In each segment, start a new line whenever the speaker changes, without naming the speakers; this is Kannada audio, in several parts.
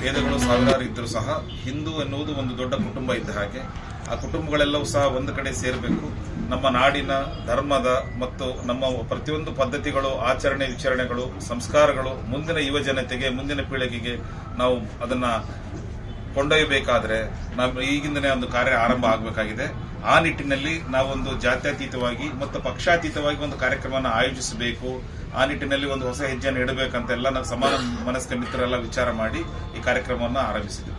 ಭೇದಗಳು ಸಾವಿರಾರು ಇದ್ದರೂ ಸಹ ಹಿಂದೂ ಎನ್ನುವುದು ಒಂದು ದೊಡ್ಡ ಕುಟುಂಬ ಇದ್ದ ಹಾಗೆ. ಆ ಕುಟುಂಬಗಳೆಲ್ಲವೂ ಸಹ ಒಂದು ಕಡೆ ಸೇರಬೇಕು. ನಮ್ಮ ನಾಡಿನ ಧರ್ಮದ ಮತ್ತು ನಮ್ಮ ಪ್ರತಿಯೊಂದು ಪದ್ಧತಿಗಳು, ಆಚರಣೆ ವಿಚಾರಣೆಗಳು, ಸಂಸ್ಕಾರಗಳು ಮುಂದಿನ ಯುವ ಜನತೆಗೆ, ಮುಂದಿನ ಪೀಳಿಗೆಗೆ ನಾವು ಅದನ್ನ ಕೊಂಡೊಯ್ಯಬೇಕಾದ್ರೆ ನಾವು ಈಗಿಂದನೇ ಒಂದು ಕಾರ್ಯ ಆರಂಭ ಆಗಬೇಕಾಗಿದೆ. ಆ ನಿಟ್ಟಿನಲ್ಲಿ ನಾವೊಂದು ಜಾತ್ಯತೀತವಾಗಿ ಮತ್ತು ಪಕ್ಷಾತೀತವಾಗಿ ಒಂದು ಕಾರ್ಯಕ್ರಮವನ್ನು ಆಯೋಜಿಸಬೇಕು. ಆ ನಿಟ್ಟಿನಲ್ಲಿ ಒಂದು ಹೊಸ ಹೆಜ್ಜೆಯನ್ನು ಇಡಬೇಕಂತೆಲ್ಲ ನಾವು ಸಮಾನ ಮನಸ್ಕ ಮಿತ್ರರೆಲ್ಲ ವಿಚಾರ ಮಾಡಿ ಈ ಕಾರ್ಯಕ್ರಮವನ್ನು ಆರಂಭಿಸಿದ್ವಿ.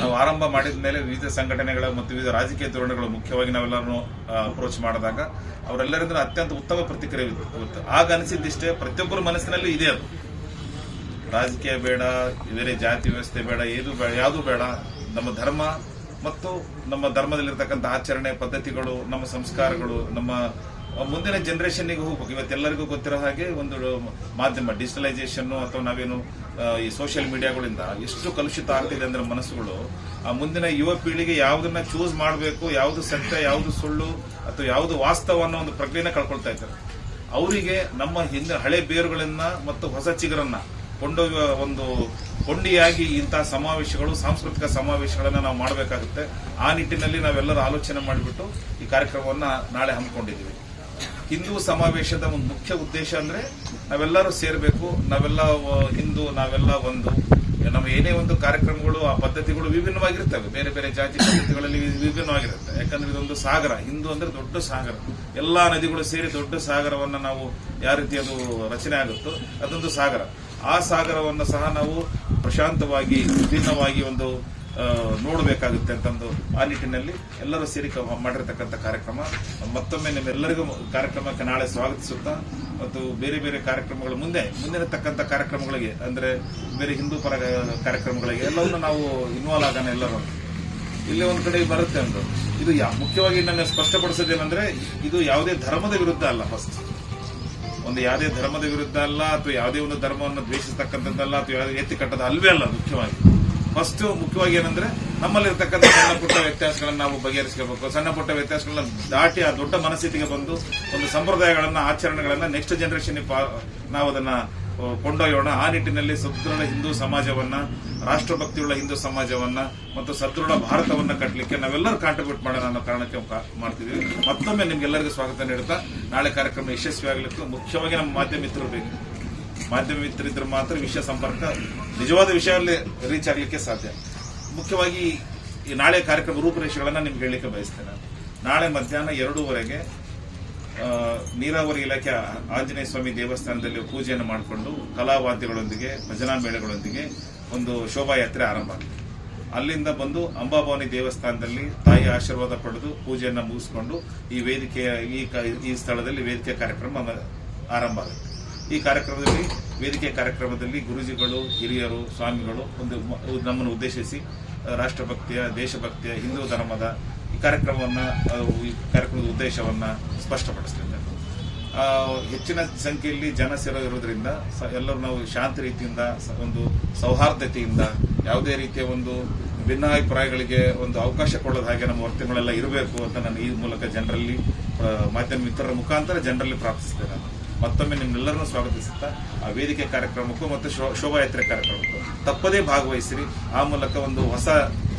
ನಾವು ಆರಂಭ ಮಾಡಿದ ಮೇಲೆ ವಿವಿಧ ಸಂಘಟನೆಗಳು ಮತ್ತು ವಿವಿಧ ರಾಜಕೀಯ ಧೋರಣೆಗಳು ಮುಖ್ಯವಾಗಿ ನಾವೆಲ್ಲರನ್ನು ಅಪ್ರೋಚ್ ಮಾಡಿದಾಗ ಅವರೆಲ್ಲರಿಂದ ಅತ್ಯಂತ ಉತ್ತಮ ಪ್ರತಿಕ್ರಿಯೆ ಇತ್ತು. ಆಗ ಅನಿಸಿದ್ದಿಷ್ಟೇ ಪ್ರತಿಯೊಬ್ಬರ ಮನಸ್ಸಿನಲ್ಲಿ ಇದೆ ಅದು. ರಾಜಕೀಯ ಬೇಡ, ಬೇರೆ ಜಾತಿ ವ್ಯವಸ್ಥೆ ಬೇಡ ಏನು ಬೇಡ ಯಾವುದು ಬೇಡ. ನಮ್ಮ ಧರ್ಮ ಮತ್ತು ನಮ್ಮ ಧರ್ಮದಲ್ಲಿರ್ತಕ್ಕಂಥ ಆಚರಣೆ ಪದ್ಧತಿಗಳು, ನಮ್ಮ ಸಂಸ್ಕಾರಗಳು, ನಮ್ಮ ಮುಂದಿನ ಜನರೇಷನ್ಗೆ ಹೋಗ್ಬೇಕು. ಇವತ್ತೆಲ್ಲರಿಗೂ ಗೊತ್ತಿರೋ ಹಾಗೆ ಒಂದು ಮಾಧ್ಯಮ ಡಿಜಿಟಲೈಸೇಷನ್ ಅಥವಾ ನಾವೇನು ಈ ಸೋಷಿಯಲ್ ಮೀಡಿಯಾಗಳಿಂದ ಎಷ್ಟು ಕಲುಷಿತ ಆಗ್ತಿದೆ ಅಂದ್ರೆ ಮನಸ್ಸುಗಳು, ಆ, ಮುಂದಿನ ಯುವ ಪೀಳಿಗೆ ಯಾವುದನ್ನ ಚೂಸ್ ಮಾಡಬೇಕು, ಯಾವುದು ಸತ್ಯ, ಯಾವುದು ಸುಳ್ಳು, ಅಥವಾ ಯಾವುದು ವಾಸ್ತವ ಅನ್ನೋ ಒಂದು ಪ್ರಜ್ಞೆನ ಕಳ್ಕೊಳ್ತಾ ಇದ್ದಾರೆ. ಅವರಿಗೆ ನಮ್ಮ ಹಿಂದೆ ಹಳೆ ಬೇರುಗಳನ್ನ ಮತ್ತು ಹೊಸ ಚಿಗರನ್ನ ಕೊಂಡೊಯ್ಯುವ ಒಂದು ಕೊಂಡಿಯಾಗಿ ಇಂತಹ ಸಮಾವೇಶಗಳು, ಸಾಂಸ್ಕೃತಿಕ ಸಮಾವೇಶಗಳನ್ನ ನಾವು ಮಾಡಬೇಕಾಗುತ್ತೆ. ಆ ನಿಟ್ಟಿನಲ್ಲಿ ನಾವೆಲ್ಲರೂ ಆಲೋಚನೆ ಮಾಡಿಬಿಟ್ಟು ಈ ಕಾರ್ಯಕ್ರಮವನ್ನು ನಾಳೆ ಹಮ್ಮಿಕೊಂಡಿದ್ದೀವಿ. ಹಿಂದೂ ಸಮಾವೇಶದ ಒಂದು ಮುಖ್ಯ ಉದ್ದೇಶ ಅಂದ್ರೆ ನಾವೆಲ್ಲರೂ ಸೇರಬೇಕು, ನಾವೆಲ್ಲ ಹಿಂದೂ, ನಾವೆಲ್ಲ ಒಂದು. ನಮ್ಮ ಏನೇ ಒಂದು ಕಾರ್ಯಕ್ರಮಗಳು, ಆ ಪದ್ಧತಿಗಳು ವಿಭಿನ್ನವಾಗಿರ್ತವೆ. ಬೇರೆ ಬೇರೆ ಜಾತಿ ಪದ್ಧತಿಗಳಲ್ಲಿ ವಿಭಿನ್ನವಾಗಿರುತ್ತೆ. ಯಾಕಂದ್ರೆ ಇದೊಂದು ಸಾಗರ. ಹಿಂದೂ ಅಂದ್ರೆ ದೊಡ್ಡ ಸಾಗರ. ಎಲ್ಲಾ ನದಿಗಳು ಸೇರಿ ದೊಡ್ಡ ಸಾಗರವನ್ನ ನಾವು ಯಾವ ರೀತಿ ಅದು ರಚನೆ ಆಗುತ್ತೋ ಅದೊಂದು ಸಾಗರ. ಆ ಸಾಗರವನ್ನು ಸಹ ನಾವು ಪ್ರಶಾಂತವಾಗಿ, ವಿಭಿನ್ನವಾಗಿ ಒಂದು ನೋಡಬೇಕಾಗುತ್ತೆ ಅಂತಂದು ಆ ನಿಟ್ಟಿನಲ್ಲಿ ಎಲ್ಲರೂ ಸೇರಿ ಮಾಡಿರತಕ್ಕಂತ ಕಾರ್ಯಕ್ರಮ. ಮತ್ತೊಮ್ಮೆ ನಿಮ್ಮೆಲ್ಲರಿಗೂ ಕಾರ್ಯಕ್ರಮಕ್ಕೆ ನಾಳೆ ಸ್ವಾಗತಿಸುತ್ತಾ, ಮತ್ತು ಬೇರೆ ಬೇರೆ ಕಾರ್ಯಕ್ರಮಗಳು ಮುಂದೆ, ಮುಂದಿರತಕ್ಕಂಥ ಕಾರ್ಯಕ್ರಮಗಳಿಗೆ, ಅಂದ್ರೆ ಬೇರೆ ಹಿಂದೂ ಪರ ಕಾರ್ಯಕ್ರಮಗಳಿಗೆ ಎಲ್ಲವನ್ನು ನಾವು ಇನ್ವಾಲ್ವ್ ಆಗೋಣ ಎಲ್ಲರೂ. ಇಲ್ಲಿ ಒಂದ್ ಕಡೆ ಬರುತ್ತೆ ಒಂದು. ಇದು ಮುಖ್ಯವಾಗಿ ನನ್ನ ಸ್ಪಷ್ಟಪಡಿಸೋದೇನೆಂದ್ರೆ, ಇದು ಯಾವುದೇ ಧರ್ಮದ ವಿರುದ್ಧ ಅಲ್ಲ ಫಸ್ಟ್ ಒಂದು ಯಾವುದೇ ಧರ್ಮದ ವಿರುದ್ಧ ಅಲ್ಲ, ಅಥವಾ ಯಾವುದೇ ಒಂದು ಧರ್ಮವನ್ನು ದ್ವೇಷಿಸತಕ್ಕಂಥದ್ದಲ್ಲ, ಅಥವಾ ಯಾವುದೇ ಎತ್ತಿ ಕಟ್ಟದ ಅಲ್ವೇ ಅಲ್ಲ ಮುಖ್ಯವಾಗಿ. ಫಸ್ಟ್ ಮುಖ್ಯವಾಗಿ ಏನಂದ್ರೆ, ನಮ್ಮಲ್ಲಿರ್ತಕ್ಕಂಥ ಸಣ್ಣ ಪುಟ್ಟ ವ್ಯತ್ಯಾಸಗಳನ್ನು ನಾವು ಬಗೆಹರಿಸ್ಕೋಬೇಕು ಸಣ್ಣ ಪುಟ್ಟ ವ್ಯತ್ಯಾಸಗಳನ್ನ ದಾಟಿ ಆ ದೊಡ್ಡ ಮನಸ್ಥಿತಿಗೆ ಬಂದು ಒಂದು ಸಂಪ್ರದಾಯಗಳನ್ನ, ಆಚರಣೆಗಳನ್ನ ನೆಕ್ಸ್ಟ್ ಜನರೇಷನ್ ನಾವು ಅದನ್ನ ಕೊಂಡೊಯ್ಯೋಣ. ಆ ನಿಟ್ಟಿನಲ್ಲಿ ಸದೃಢ ಹಿಂದೂ ಸಮಾಜವನ್ನ, ರಾಷ್ಟ್ರಭಕ್ತಿಯುಳ್ಳ ಹಿಂದೂ ಸಮಾಜವನ್ನ ಮತ್ತು ಸದೃಢ ಭಾರತವನ್ನ ಕಟ್ಟಲಿಕ್ಕೆ ನಾವೆಲ್ಲರೂ ಕಾಂಟ್ರಿಬ್ಯೂಟ್ ಮಾಡೋಣ ಅನ್ನೋ ಕಾರಣಕ್ಕೆ ಮಾಡ್ತಿದ್ದೀವಿ. ಮತ್ತೊಮ್ಮೆ ನಿಮ್ಗೆಲ್ಲರಿಗೂ ಸ್ವಾಗತ ನೀಡುತ್ತಾ, ನಾಳೆ ಕಾರ್ಯಕ್ರಮ ಯಶಸ್ವಿ ಆಗಲಿಕ್ಕೆ ಮುಖ್ಯವಾಗಿ ನಮ್ಮ ಮಾಧ್ಯಮ ಮಿತ್ರರು ಬೇಕು. ಮಾಧ್ಯಮ ಮಾತ್ರ ವಿಷಯ ಸಂಪರ್ಕ ನಿಜವಾದ ವಿಷಯದಲ್ಲಿ ರೀಚ್ ಆಗಲಿಕ್ಕೆ ಸಾಧ್ಯ. ಮುಖ್ಯವಾಗಿ ಈ ನಾಳೆ ಕಾರ್ಯಕ್ರಮ ರೂಪುರೇಷೆಗಳನ್ನ ನಿಮ್ಗೆ ಹೇಳಲಿಕ್ಕೆ ಬಯಸ್ತೇನೆ. ನಾಳೆ ಮಧ್ಯಾಹ್ನ ಎರಡೂವರೆಗೆ ನೀರಾವರಿ ಇಲಾಖೆ ಆಂಜನೇಯ ಸ್ವಾಮಿ ದೇವಸ್ಥಾನದಲ್ಲಿ ಪೂಜೆಯನ್ನು ಮಾಡಿಕೊಂಡು ಕಲಾವಾದ್ಯಗಳೊಂದಿಗೆ, ಭಜನಾ ಮೇಳಗಳೊಂದಿಗೆ ಒಂದು ಶೋಭಾಯಾತ್ರೆ ಆರಂಭ ಆಗುತ್ತೆ ಅಲ್ಲಿಂದ ಬಂದು ಅಂಬಾಭವಾನಿ ದೇವಸ್ಥಾನದಲ್ಲಿ ತಾಯಿ ಆಶೀರ್ವಾದ ಪಡೆದು ಪೂಜೆಯನ್ನು ಮುಗಿಸಿಕೊಂಡು ಈ ವೇದಿಕೆಯ ಈ ಸ್ಥಳದಲ್ಲಿ ವೇದಿಕೆ ಕಾರ್ಯಕ್ರಮ ಆರಂಭ ಆಗುತ್ತೆ. ಈ ಕಾರ್ಯಕ್ರಮದಲ್ಲಿ ವೇದಿಕೆ ಕಾರ್ಯಕ್ರಮದಲ್ಲಿ ಗುರುಜಿಗಳು ಹಿರಿಯರು ಸ್ವಾಮಿಗಳು ಒಂದು ನಮ್ಮನ್ನು ಉದ್ದೇಶಿಸಿ ರಾಷ್ಟ್ರಭಕ್ತಿಯ ದೇಶಭಕ್ತಿಯ ಹಿಂದೂ ಧರ್ಮದ ಈ ಕಾರ್ಯಕ್ರಮವನ್ನು ಈ ಕಾರ್ಯಕ್ರಮದ ಉದ್ದೇಶವನ್ನು ಸ್ಪಷ್ಟಪಡಿಸ್ತೇನೆ ಆ, ಹೆಚ್ಚಿನ ಸಂಖ್ಯೆಯಲ್ಲಿ ಜನ ಸೇರೋ ಇರೋದ್ರಿಂದ ಎಲ್ಲರೂ ನಾವು ಶಾಂತ ರೀತಿಯಿಂದ ಒಂದು ಸೌಹಾರ್ದತೆಯಿಂದ ಯಾವುದೇ ರೀತಿಯ ಒಂದು ಭಿನ್ನಾಭಿಪ್ರಾಯಗಳಿಗೆ ಒಂದು ಅವಕಾಶ ಕೊಡೋದ ಹಾಗೆ ನಮ್ಮ ವರ್ತನೆಗಳೆಲ್ಲ ಇರಬೇಕು ಅಂತ ನಾನು ಈ ಮೂಲಕ ಜನರಲ್ಲಿ ಮಾಧ್ಯಮ ಮಿತ್ರರ ಮುಖಾಂತರ ಜನರಲ್ಲಿ ಪ್ರಾರ್ಥಿಸ್ತೇನೆ. ಮತ್ತೊಮ್ಮೆ ನಿಮ್ಮೆಲ್ಲರನ್ನು ಸ್ವಾಗತಿಸುತ್ತಾ ಆ ವೇದಿಕೆ ಕಾರ್ಯಕ್ರಮಕ್ಕೂ ಮತ್ತು ಶೋಭಾಯಾತ್ರೆ ಕಾರ್ಯಕ್ರಮಕ್ಕೂ ತಪ್ಪದೇ ಭಾಗವಹಿಸಿರಿ. ಆ ಮೂಲಕ ಒಂದು ಹೊಸ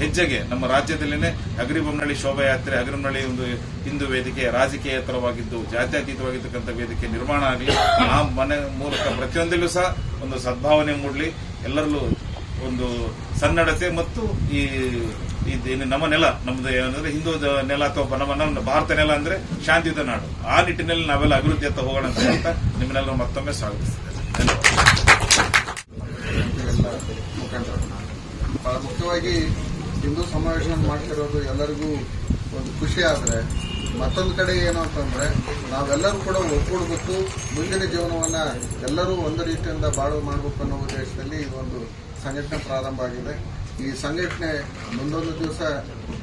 ಹೆಜ್ಜೆಗೆ ನಮ್ಮ ರಾಜ್ಯದಲ್ಲಿನೇ ಅಗ್ರಿಬೊಮ್ಮನಹಳ್ಳಿ ಶೋಭಾಯಾತ್ರೆ ಅಗ್ರಿಬೊಮ್ಮನಹಳ್ಳಿ ಒಂದು ಹಿಂದೂ ವೇದಿಕೆ ರಾಜಕೀಯೇತರವಾಗಿದ್ದು ಜಾತ್ಯತೀತವಾಗಿರ್ತಕ್ಕಂಥ ವೇದಿಕೆ ನಿರ್ಮಾಣ ಆಗಲಿ, ಆ ಮನೆ ಮೂಲಕ ಪ್ರತಿಯೊಂದಲ್ಲೂ ಸಹ ಒಂದು ಸದ್ಭಾವನೆ ಮೂಡಲಿ. ಎಲ್ಲರಲ್ಲೂ ಒಂದು ಸನ್ನಡತೆ ಮತ್ತು ಈ ಇದು ನಮ್ಮ ನೆಲ, ನಮ್ದು ಏನಂದ್ರೆ ಹಿಂದೂ ನೆಲ ಅಥವಾ ನಮ್ಮ ನಮ್ಮ ಭಾರತ ನೆಲ ಅಂದ್ರೆ ಶಾಂತಿಯುತ ನಾಡು. ಆ ನಿಟ್ಟಿನಲ್ಲಿ ನಾವೆಲ್ಲ ಅಭಿವೃದ್ಧಿಯತ್ತ ಹೋಗೋಣ ಅಂತ ಹೇಳ್ತಾ ನಿಮ್ಮನ್ನೆಲ್ಲ ಮತ್ತೊಮ್ಮೆ
ಮುಖಂಡರು ಬಹಳ ಮುಖ್ಯವಾಗಿ ಹಿಂದೂ ಸಮಾವೇಶ ಮಾಡ್ತಿರೋದು ಎಲ್ಲರಿಗೂ ಒಂದು ಖುಷಿ ಆದ್ರೆ ಮತ್ತೊಂದು ಕಡೆ ಏನು ಅಂತಂದ್ರೆ ನಾವೆಲ್ಲರೂ ಕೂಡ ಒಗ್ಗೂಡ್ಬೇಕು ಮುಂದಿನ ಜೀವನವನ್ನ ಎಲ್ಲರೂ ಒಂದು ರೀತಿಯಿಂದ ಬಾಳು ಮಾಡಬೇಕು ಅನ್ನೋ ಉದ್ದೇಶದಲ್ಲಿ ಈ ಒಂದು ಸಂಘಟನೆ ಪ್ರಾರಂಭ ಆಗಿದೆ. ಈ ಸಂಘಟನೆ ಮುಂದೊಂದು ದಿವಸ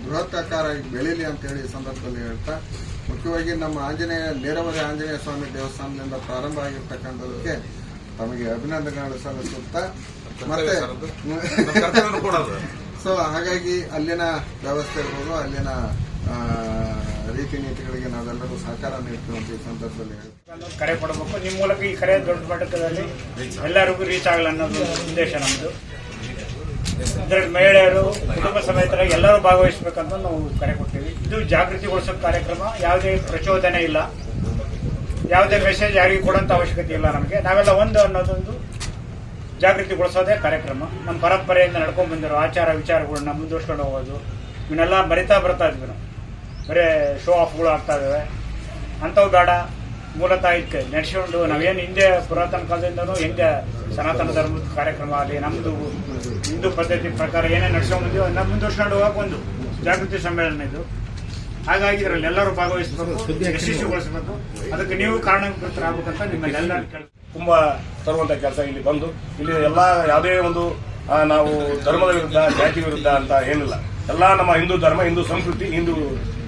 ಬೃಹತ್ತಾಕಾರವಾಗಿ ಬೆಳೀಲಿ ಅಂತ ಹೇಳಿ ಈ ಸಂದರ್ಭದಲ್ಲಿ ಹೇಳ್ತಾ ಮುಖ್ಯವಾಗಿ ನಮ್ಮ ಆಂಜನೇಯ ನೇರವರೆ ಆಂಜನೇಯ ಸ್ವಾಮಿ ದೇವಸ್ಥಾನದಿಂದ ಪ್ರಾರಂಭ ಆಗಿರ್ತಕ್ಕಂಥದಕ್ಕೆ ತಮಗೆ ಅಭಿನಂದನೆಗಳು ಸಲ್ಲಿಸುತ್ತಾ ಮತ್ತೆ ಸೊ ಹಾಗಾಗಿ ಅಲ್ಲಿನ ವ್ಯವಸ್ಥೆ ಇರ್ಬೋದು ಅಲ್ಲಿನ ಆ, ರೀತಿ ನೀತಿಗಳಿಗೆ ನಾವೆಲ್ಲರೂ ಸಹಕಾರ ನೀಡ್ತೀವಿ ಅಂತ ಈ ಸಂದರ್ಭದಲ್ಲಿ
ಕರೆ ಕೊಡಬೇಕು. ನಿಮ್ಮ ಮೂಲಕ ಈ ಕರೆ ದೊಡ್ಡ ಮಟ್ಟದಲ್ಲಿ ಎಲ್ಲರಿಗೂ ರೀಚ್ ಆಗಲ್ಲ ಅನ್ನೋದು ಉದ್ದೇಶ ನಮ್ಮದು ಇದರಲ್ಲಿ ಮಹಿಳೆಯರು, ಕುಟುಂಬ ಸಮೇತರಾಗಿ ಎಲ್ಲರೂ ಭಾಗವಹಿಸಬೇಕಂತ ನಾವು ಕರೆ ಕೊಡ್ತೀವಿ. ಇದು ಜಾಗೃತಿಗೊಳಿಸೋ ಕಾರ್ಯಕ್ರಮ, ಯಾವುದೇ ಪ್ರಚೋದನೆ ಇಲ್ಲ. ಯಾವುದೇ ಮೆಸೇಜ್ ಯಾರಿಗೂ ಕೊಡೋಂಥ ಅವಶ್ಯಕತೆ ಇಲ್ಲ ನಮಗೆ. ನಾವೆಲ್ಲ ಒಂದು ಅನ್ನೋದೊಂದು ಜಾಗೃತಿಗೊಳಿಸೋದೇ ಕಾರ್ಯಕ್ರಮ. ನಮ್ಮ ಪರಂಪರೆಯಿಂದ ನಡ್ಕೊಂಡು ಬಂದಿರೋ ಆಚಾರ ವಿಚಾರಗಳನ್ನ ಮುಂದುವರ್ಸ್ಕೊಂಡು ಹೋಗೋದು. ಇವನ್ನೆಲ್ಲ ಬರಿತಾ ಬರ್ತಾ ಇದ್ವಿ ನಾವು. ಬರೀ ಶೋ ಆಫ್ಗಳು ಆಗ್ತಾ ಇದ್ದಾವೆ ಅಂಥವು ಬೇಡ. ಮೂಲತಃ ಇದಕ್ಕೆ ನಡೆಸಿಕೊಂಡು ನಾವೇನು ಹಿಂದೆ ಪುರಾತನ ಕಾಲದಿಂದನೂ ಹೆಂಗೆ ಸನಾತನ ಧರ್ಮದ ಕಾರ್ಯಕ್ರಮ ಆಗಲಿ ನಮ್ಮದು ಹಿಂದೂ ಪದ್ಧತಿ ಪ್ರಕಾರ ಏನೇ ನಡ್ಸ್ಕೊಂಡು ನಾವು ಅದನ್ನ ಮುಂದುವರ್ಸ್ಕೊಂಡು ಹೋಗಕ್ಕೆ ಒಂದು ಜಾಗೃತಿ ಸಮ್ಮೇಳನ ಇದು. ಹಾಗಾಗಿ ಇದರಲ್ಲಿ ಎಲ್ಲರೂ ಭಾಗವಹಿಸಬೇಕು, ಯಶಸ್ವಿಗೊಳಿಸಬೇಕು. ಅದಕ್ಕೆ ನೀವು ಕಾರಣಕರ್ತರಾಗಬೇಕಂತ ನಿಮ್ಮಲ್ಲೆಲ್ಲ
ತುಂಬ ತರುವಂಥ ಕೆಲಸ ಇಲ್ಲಿ ಬಂದು. ಇಲ್ಲಿ ಎಲ್ಲ ಯಾವುದೇ ಒಂದು ನಾವು ಧರ್ಮದ ವಿರುದ್ಧ ಜಾತಿ ವಿರುದ್ಧ ಅಂತ ಏನಿಲ್ಲ. ಎಲ್ಲ ನಮ್ಮ ಹಿಂದೂ ಧರ್ಮ, ಹಿಂದೂ ಸಂಸ್ಕೃತಿ, ಹಿಂದೂ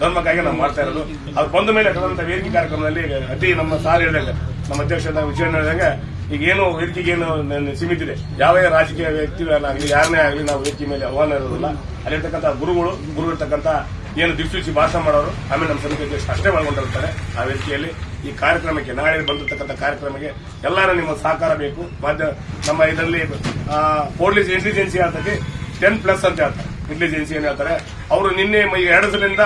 ಧರ್ಮಕ್ಕಾಗಿ ನಾವು ಮಾಡ್ತಾ ಇರೋದು. ಅದು ಬಂದ ಮೇಲೆ ಕಳೆದಂತ ವೇದಿಕೆ ಕಾರ್ಯಕ್ರಮದಲ್ಲಿ ಅತಿ ನಮ್ಮ ಸಾರ್ ಹೇಳಿದಂಗೆ, ನಮ್ಮ ಅಧ್ಯಕ್ಷ ವಿಜಯಣ್ಣ ಹೇಳಿದಂಗೆ, ಈಗ ಏನು ವೇದಿಕೆಗೆ ಏನು ಸೀಮಿತ ಇದೆ ಯಾವ ರಾಜಕೀಯ ವ್ಯಕ್ತಿಗಳನ್ನಾಗಲಿ ಯಾರನ್ನೇ ಆಗಲಿ ನಾವು ವೇದಿಕೆ ಮೇಲೆ ಆಹ್ವಾನ ಇರೋದಿಲ್ಲ. ಅಲ್ಲಿರ್ತಕ್ಕಂಥ ಗುರುಗಳು, ಗುರು ಇರ್ತಕ್ಕಂಥ ಏನು ದಿಕ್ಸೂಚಿ ಭಾಷಣ ಮಾಡೋರು, ಆಮೇಲೆ ನಮ್ಮ ಸಮಿತಿ ಅಧ್ಯಕ್ಷ ಅಷ್ಟೇ ಒಳಗೊಂಡಿರ್ತಾರೆ ಆ ವೇದಿಕೆಯಲ್ಲಿ. ಈ ಕಾರ್ಯಕ್ರಮಕ್ಕೆ, ನಾಳೆ ಬಂದಿರತಕ್ಕಂಥ ಕಾರ್ಯಕ್ರಮಕ್ಕೆ ಎಲ್ಲರೂ ನಿಮ್ಮ ಸಹಕಾರ ಬೇಕು. ಮಾಧ್ಯ ನಮ್ಮ ಇದರಲ್ಲಿ ಪೊಲೀಸ್ ಇಂಟೆಲಿಜೆನ್ಸಿ ಹೇಳ್ತದೆ ಟೆನ್ ಪ್ಲಸ್ ಅಂತ ಹೇಳ್ತಾರೆ. ಇಂಟೆಲಿಜೆನ್ಸಿ ಏನ್ ಹೇಳ್ತಾರೆ. ಅವರು ನಿನ್ನೆ ಎರಡು ಸಲಿಂದ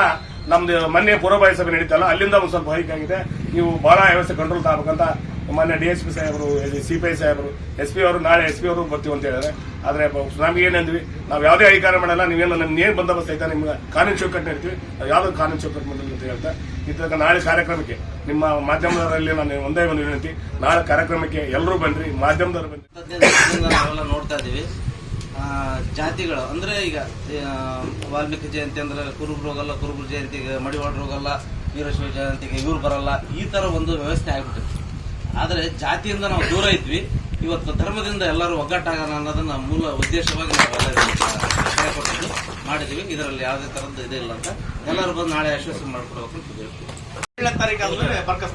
ನಮ್ದು ಮೊನ್ನೆ ಪೂರ್ವಭಾವಿ ಸಭೆ ನಡೀತಲ್ಲ ಅಲ್ಲಿಂದ ಒಂದು ಸ್ವಲ್ಪ ಹೈಕ್ ಆಗಿದೆ. ನೀವು ಬಹಳ ವ್ಯವಸ್ಥೆ ಕಂಟ್ರೋಲ್ ತಗಬೇಕಂತ ಮೊನ್ನೆ ಡಿ ಎಸ್ ಪಿ ಸಾಹೇಬರು ಸಿಪಿಐ ಸಾಹೇಬರು ಎಸ್ ಪಿ ಅವರು ನಾಳೆ ಎಸ್ ಪಿ ಅವರು ಬರ್ತೀವಿ ಅಂತ ಹೇಳಿದ್ರೆ ಆದ್ರೆ ನಮ್ಗೆ ಏನಂದ್ವಿ ನಾವು ಯಾವುದೇ ಅಧಿಕಾರ ಮಾಡಲ್ಲ ನೀವೇನು ನಮ್ಮ ಏನು ಬಂದೋಬಸ್ತ್ ಐತೆ ನಿಮ್ಗೆ ಕಾನೂನು ಚೌಕಟ್ಟು ನಡೀತೀವಿ. ನಾವು ಯಾವ್ದು ಕಾನೂನು ಚೌಕಟ್ಟು ಮಾಡಿಲ್ಲ ಅಂತ ಹೇಳ್ತಾ ಇದಕ್ಕೆ ನಾಳೆ ಕಾರ್ಯಕ್ರಮಕ್ಕೆ ನಿಮ್ಮ ಮಾಧ್ಯಮದವರಲ್ಲಿ ನಾನು ಒಂದೇ ಒಂದು ವಿನಂತಿ ನಾಳೆ ಕಾರ್ಯಕ್ರಮಕ್ಕೆ ಎಲ್ಲರೂ ಬನ್ರಿ ಮಾಧ್ಯಮದವರು
ಬನ್ನಿ ನಾವೆಲ್ಲ ನೋಡ್ತಾ ಇದೀವಿ ಆ, ಜಾತಿಗಳು. ಅಂದ್ರೆ ಈಗ ವಾಲ್ಮೀಕಿ ಜಯಂತಿ ಅಂದ್ರೆ ಕುರುಬರು ಹೋಗಲ್ಲ ಕುರುಬ್ರು ಜಯಂತಿಗೆ ಮಡಿವಾಳ ಹೋಗಲ್ಲ ವೀರಶೈವ ಜಯಂತಿಗೆ ಇವ್ರು ಬರಲ್ಲ ಈ ತರ ಒಂದು ವ್ಯವಸ್ಥೆ ಆಗ್ಬಿಟ್ಟಿದೆ. ಆದ್ರೆ ಜಾತಿಯಿಂದ ನಾವು ದೂರ ಇದ್ವಿ. ಇವತ್ತು ಧರ್ಮದಿಂದ ಎಲ್ಲರೂ ಒಗ್ಗಟ್ಟಾಗೋಣ ಅನ್ನೋದನ್ನ ಮೂಲ ಉದ್ದೇಶವಾಗಿ ನಾವು ಮಾಡಿದೀವಿ. ಇದರಲ್ಲಿ ಯಾವುದೇ ಥರದ್ದು ಇದೆ ಇಲ್ಲ ಅಂತ. ಎಲ್ಲರೂ ಬಂದು ನಾಳೆ ಯಶಸ್ವಿ ಮಾಡ್ಕೊಡ್ಬೇಕು ಅಂತ ಹೇಳ್ತೀವಿ.
ಏಳನೇ ತಾರೀಕು ಆದ್ಮೇಲೆ ಬರ್ಕಸ್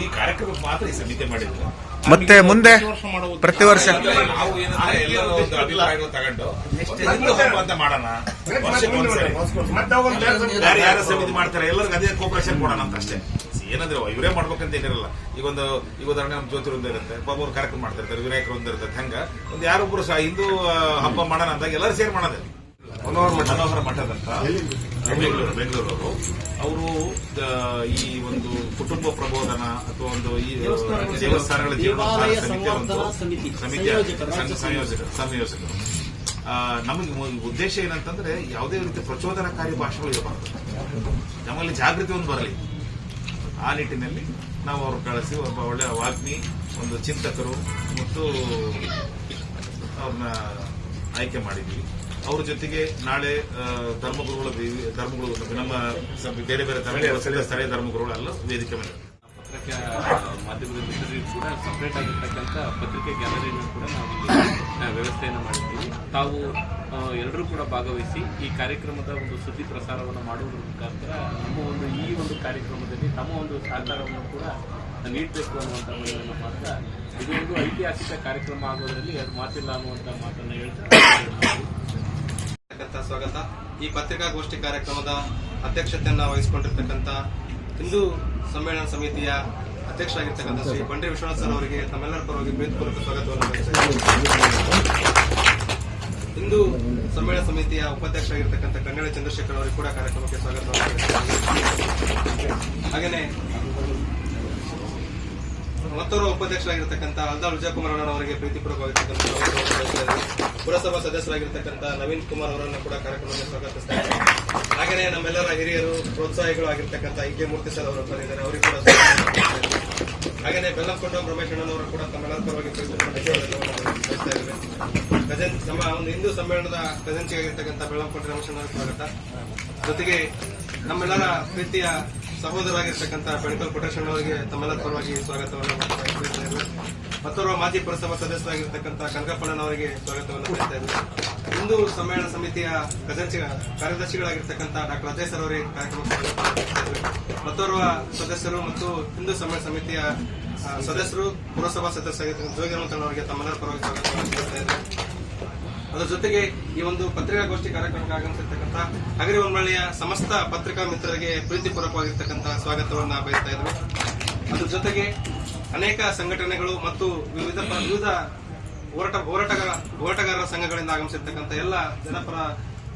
ಈ ಕಾರ್ಯಕ್ರಮಕ್ಕೆ ಮಾತ್ರ ಈ ಸಮಿತಿ ಮಾಡಿದ್ರು.
ಮತ್ತೆ ಮುಂದೆ ಪ್ರತಿ ವರ್ಷ
ನಾವು ಏನಂದ್ರೆ ಒಂದು ತಗೊಂಡು ಒಂದು ಹಬ್ಬ ಅಂತ ಮಾಡೋಣ.
ಒಂದು
ಯಾರು ಯಾರ ಸಮಿತಿ ಮಾಡ್ತಾರೆ? ಎಲ್ಲರಿಗೂ ಅದೇ ಕೋಪರೇಷನ್ ಕೊಡೋಣ ಅಂತ ಅಷ್ಟೇ. ಏನಂದ್ರೆ ಇವರೇ ಮಾಡ್ಬೇಕಂತ ಏನಿರಲ್ಲ. ಈಗ ಒಂದು ಈಗ ಉದಾಹರಣೆ ನಮ್ಮ ಜ್ಯೋತಿ ವೃಂದ ಇರುತ್ತೆ. ಒಬ್ಬೊಬ್ಬರು ಕಾರ್ಯಕ್ರಮ ಮಾಡ್ತಿರ್ತಾರೆ ವಿನಾಯಕರು ಒಂದಿರುತ್ತೆ ಹಂಗ. ಒಂದು ಯಾರೊಬ್ರು ಸಹ ಹಿಂದೂ ಹಬ್ಬ ಮಾಡೋಣ ಅಂದಾಗ ಎಲ್ಲರೂ ಸೇರ್ ಮಾಡೋದು. ಮನೋಹರ ಮಠ. ಮನೋಹರ ಮಠದಂತ ಬೆಂಗಳೂರು ಬೆಂಗಳೂರವರು. ಅವರು ಈ ಒಂದು ಕುಟುಂಬ ಪ್ರಬೋಧನ ಅಥವಾ ಒಂದು ಈ ದೇವಸ್ಥಾನಗಳ ಜೀವನೋದ್ಧಾರ ಸಮಿತಿಯ ಒಂದು ಸಮಿತಿಯ ಸಂಘ ಸಂಯೋಜಕ ಸಂಯೋಜಕರು. ನಮಗೆ ಉದ್ದೇಶ ಏನಂತಂದ್ರೆ ಯಾವುದೇ ರೀತಿ ಪ್ರಚೋದನಕಾರಿ ಭಾಷೆಗಳು ಇರಬಾರದು. ನಮ್ಮಲ್ಲಿ ಜಾಗೃತಿ ಒಂದು ಬರಲಿ. ಆ ನಿಟ್ಟಿನಲ್ಲಿ ನಾವು ಅವ್ರು ಕಳಿಸಿ ಒಬ್ಬ ಒಳ್ಳೆಯ ವಾಗ್ಮಿ ಒಂದು ಚಿಂತಕರು ಮತ್ತು ಅವ್ರನ್ನ ಆಯ್ಕೆ ಮಾಡಿದ್ವಿ. ಅವ್ರ ಜೊತೆಗೆ ನಾಳೆ ಧರ್ಮಗುರುಗಳ ಧರ್ಮಗುರು ನಮ್ಮ ಬೇರೆ ಬೇರೆ ಧರ್ಮ ಸ್ಥಳೀಯ ಧರ್ಮಗುರುಗಳು ಅಲ್ಲ ವೇದಿಕೆ ಮೇಲೆ.
ಪತ್ರಿಕೆ ಮಾಧ್ಯಮದ ಮಿತ್ರರಿಗೂ ಕೂಡ ಸಪರೇಟ್ ಆಗಿರ್ತಕ್ಕಂಥ ಪತ್ರಿಕೆ ಗ್ಯಾಲರಿಯನ್ನು ಕೂಡ ನಾವು ವ್ಯವಸ್ಥೆಯನ್ನು ಮಾಡಿದ್ದೀವಿ. ತಾವು ಎಲ್ಲರೂ ಕೂಡ ಭಾಗವಹಿಸಿ ಈ ಕಾರ್ಯಕ್ರಮದ ಒಂದು ಸುದ್ದಿ ಪ್ರಸಾರವನ್ನು ಮಾಡುವುದರ ಮುಖಾಂತರ ನಮ್ಮ ಒಂದು ಈ ಒಂದು ಕಾರ್ಯಕ್ರಮದಲ್ಲಿ ತಮ್ಮ ಒಂದು ಸಹಕಾರವನ್ನು ಕೂಡ ನೀಡಬೇಕು ಅನ್ನುವಂಥ ಮನವಿಯನ್ನು ಮಾಡ್ತಾ ಇದೊಂದು ಒಂದು ಐತಿಹಾಸಿಕ ಕಾರ್ಯಕ್ರಮ ಆಗೋದರಲ್ಲಿ ಅದು ಮಾತಿಲ್ಲ ಅನ್ನುವಂಥ ಮಾತನ್ನು ಹೇಳ್ತಾ
ಇರ್ತಕ್ಕಂಥ ಸ್ವಾಗತ. ಈ ಪತ್ರಿಕಾಗೋಷ್ಠಿ ಕಾರ್ಯಕ್ರಮದ ಅಧ್ಯಕ್ಷತೆಯನ್ನ ವಹಿಸಿಕೊಂಡಿರ್ತಕ್ಕಂಥ ಹಿಂದೂ ಸಮ್ಮೇಳನ ಸಮಿತಿಯ ಅಧ್ಯಕ್ಷರಾಗಿರ್ತಕ್ಕಂಥ ಶ್ರೀ ಬಂಡಿ ವಿಶ್ವನಾಥ್ ಸರ್ ಅವರಿಗೆ ತಮ್ಮೆಲ್ಲರ ಪರವಾಗಿ ಪ್ರೀತಿಪೂರ್ವಕ ಸ್ವಾಗತವನ್ನು ಹಿಂದೂ ಸಮ್ಮೇಳನ ಸಮಿತಿಯ ಉಪಾಧ್ಯಕ್ಷರಾಗಿರ್ತಕ್ಕಂಥ ಕನ್ನಡ ಚಂದ್ರಶೇಖರ್ ಅವರಿಗೆ ಕೂಡ ಕಾರ್ಯಕ್ರಮಕ್ಕೆ ಸ್ವಾಗತವನ್ನು ಹಾಗೆಯೇ ಮತ್ತೋರ್ವ ಉಪಾಧ್ಯಕ್ಷರಾಗಿರ್ತಕ್ಕಂಥ ಅಲ್ದಾಳ್ ವಿಜಯಕುಮಾರ್ ಅವರಿಗೆ ಪ್ರೀತಿಪೂರ್ವಕವಾಗಿರ್ತಕ್ಕಂಥ. ಪುರಸಭಾ ಸದಸ್ಯರಾಗಿರ್ತಕ್ಕಂಥ ನವೀನ್ ಕುಮಾರ್ ಅವರನ್ನು ಕೂಡ ಕಾರ್ಯಕ್ರಮಕ್ಕೆ ಸ್ವಾಗತಿಸ್ತಾ ಇದ್ದಾರೆ ಹಾಗೆಯೇ ನಮ್ಮೆಲ್ಲರ ಹಿರಿಯರು ಪ್ರೋತ್ಸಾಹಿಗಳು ಆಗಿರ್ತಕ್ಕಂಥ ಕೆ ಮೂರ್ತಿ ಸರ್ ಅವರು ಬಂದಿದ್ದಾರೆ ಅವರಿಗೆ ಕೂಡ. ಹಾಗೆಯೇ ಬೆಲ್ಲಂಕೊಂಡ ರಮೇಶ್ ಅಣ್ಣನವರು ಕೂಡ ತಮ್ಮೆಲ್ಲರ ಪರವಾಗಿ ಕಜನ್ ನಮ್ಮ ಒಂದು ಹಿಂದೂ ಸಮ್ಮೇಳನದ ಖಜಾಂಚಿ ಆಗಿರ್ತಕ್ಕಂಥ ಬೆಳ್ಳಂಕೊಂಡ ರಮೇಶ್ ಸ್ವಾಗತ ಜೊತೆಗೆ ನಮ್ಮೆಲ್ಲರ ಪ್ರೀತಿಯ ಸಹೋದರಾಗಿರ್ತಕ್ಕಂಥ ಬೆಳಕಲ್ ಪುಟ್ಟೇಶ್ ಅವರಿಗೆ ತಮ್ಮೆಲ್ಲರ ಪರವಾಗಿ ಸ್ವಾಗತವನ್ನು ಮಾಡ್ತಾ ಮತ್ತೋರ್ವ ಮಾಜಿ ಪುರಸಭಾ ಸದಸ್ಯರಾಗಿರ್ತಕ್ಕಂಥ ಕನಕಪ್ಪಣ್ಣನವರಿಗೆ ಸ್ವಾಗತವನ್ನು ಬಯಸ್ತಾ ಇದ್ದೇವೆ. ಹಿಂದೂ ಸಮ್ಮೇಳನ ಸಮಿತಿಯ ಖಜಾಂಚಿ ಕಾರ್ಯದರ್ಶಿಗಳಾಗಿರ್ತಕ್ಕಂಥ ಡಾಕ್ಟರ್ ಅಜಯ್ ಸರ್ ಅವರಿಗೆ ಕಾರ್ಯಕ್ರಮ ಮತ್ತೋರ್ವ ಸದಸ್ಯರು ಮತ್ತು ಹಿಂದೂ ಸಮ್ಮೇಳನ ಸಮಿತಿಯ ಸದಸ್ಯರು, ಪುರಸಭಾ ಸದಸ್ಯರಾಗಿರ್ತಕ್ಕಂಥ ಜೋಗಿ ಹನುಮಂತಣ್ಣವರಿಗೆ ತಮ್ಮೆಲ್ಲರ ಪರವಾಗಿ ಸ್ವಾಗತವನ್ನು ಇದ್ದೇವೆ. ಅದರ ಜೊತೆಗೆ ಈ ಒಂದು ಪತ್ರಿಕಾಗೋಷ್ಠಿ ಕಾರ್ಯಕ್ರಮಕ್ಕೆ ಆಗಮಿಸಿರ್ತಕ್ಕಂಥ ಹಗರಿ ಹೊನ್ನಳ್ಳಿಯ ಸಮಸ್ತ ಪತ್ರಿಕಾ ಮಿತ್ರರಿಗೆ ಪ್ರೀತಿಪೂರ್ವಕವಾಗಿರ್ತಕ್ಕಂಥ ಸ್ವಾಗತವನ್ನ ಬಯಸ್ತಾ ಇದ್ರು ಅದ್ರ ಜೊತೆಗೆ ಅನೇಕ ಸಂಘಟನೆಗಳು ಮತ್ತು ವಿವಿಧ ವಿವಿಧ ಹೋರಾಟ, ಹೋರಾಟಗಾರ, ಹೋರಾಟಗಾರರ ಸಂಘಗಳಿಂದ ಆಗಮಿಸಿರ್ತಕ್ಕಂಥ ಎಲ್ಲ ಜನಪರ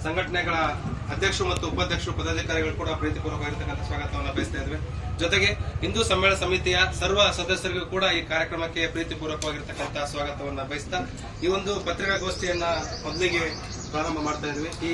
ಸಂಘಟನೆಗಳ ಅಧ್ಯಕ್ಷರು ಮತ್ತು ಉಪಾಧ್ಯಕ್ಷರು, ಪದಾಧಿಕಾರಿಗಳು ಕೂಡ ಪ್ರೀತಿಪೂರ್ವಕವಾಗಿರ್ತಕ್ಕಂಥ ಸ್ವಾಗತವನ್ನು ಬಯಸ್ತಾ ಇದ್ವಿ. ಜೊತೆಗೆ ಹಿಂದೂ ಸಮ್ಮೇಳನ ಸಮಿತಿಯ ಸರ್ವ ಸದಸ್ಯರಿಗೂ ಕೂಡ ಈ ಕಾರ್ಯಕ್ರಮಕ್ಕೆ ಪ್ರೀತಿಪೂರ್ವಕವಾಗಿರ್ತಕ್ಕಂಥ ಸ್ವಾಗತವನ್ನ ಬಯಸ್ತಾ ಈ ಒಂದು ಪತ್ರಿಕಾಗೋಷ್ಠಿಯನ್ನ ಮೊದಲಿಗೆ ಪ್ರಾರಂಭ ಮಾಡ್ತಾ ಇದ್ವಿ. ಈ